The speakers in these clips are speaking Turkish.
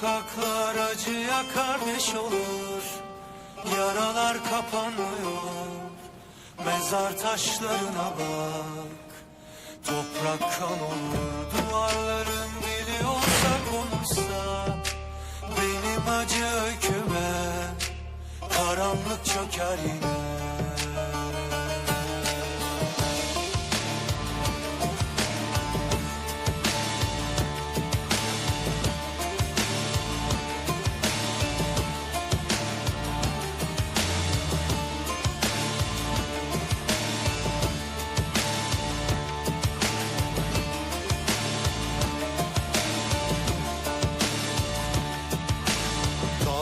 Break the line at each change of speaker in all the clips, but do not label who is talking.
sokaklar acıya kardeş olur. Yaralar kapanmıyor Mezar taşlarına bak. Toprak kan olur Duvarların dili olsa konuşsa Benim acı öyküme Karanlık çöker yine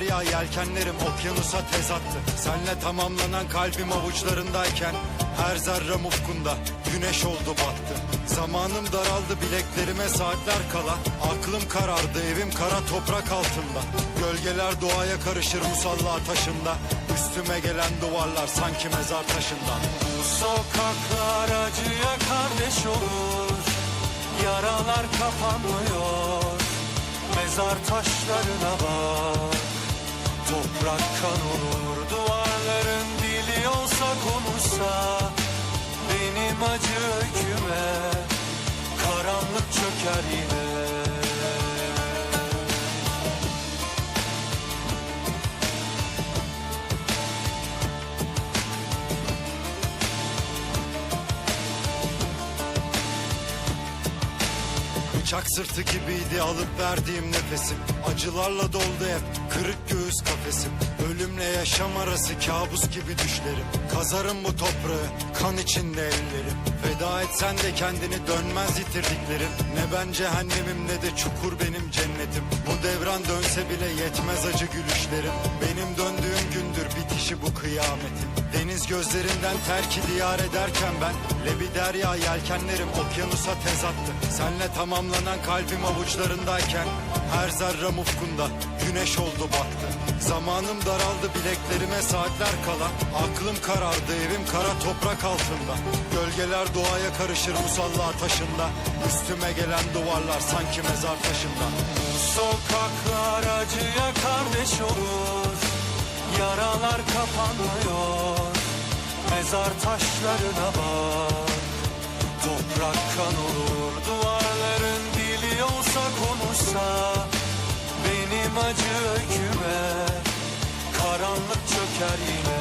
derya yelkenlerim okyanusa tez attı. Senle tamamlanan kalbim avuçlarındayken Her zerrem ufkunda güneş oldu battı Zamanım daraldı bileklerime saatler kala. Aklım karardı evim kara toprak altında. Gölgeler doğaya karışır musalla taşında. Üstüme gelen duvarlar sanki mezar taşından
Bu sokaklar acıya kardeş olur. Yaralar kapanmıyor. Mezar taşlarına bak Toprak kan olur Duvarların dili olsa konuşsa Benim acı öyküme
Bıçak sırtı gibiydi alıp verdiğim nefesim. Acılarla doldu hep kırık göğüs kafesim. Ölümle yaşam arası kabus gibi düşlerim. Kazarım bu toprağı kan içinde ellerim. Feda etsen de kendini dönmez yitirdiklerim Ne ben cehennemim ne de çukur benim cennetim. Bu devran dönse bile yetmez acı gülüşlerim. Benim döndüğüm gündür bitişi bu kıyametin Deniz gözlerinden terki diyar ederken ben Lebi derya yelkenlerim okyanusa tez attı. Senle tamamlanan kalbim avuçlarındayken Her zerrem ufkunda güneş oldu baktı. Zamanım daraldı bileklerime saatler kala. Aklım karardı evim kara toprak altında. Gölgeler doğaya karışır musalla taşında. Üstüme gelen duvarlar sanki mezar taşından
Sokaklar acıya kardeş olur. Yaralar kapanmıyor mezar taşlarına bak. Toprak kan olur duvarların dili olsa konuşsa Benim acı öyküme karanlık çöker yine.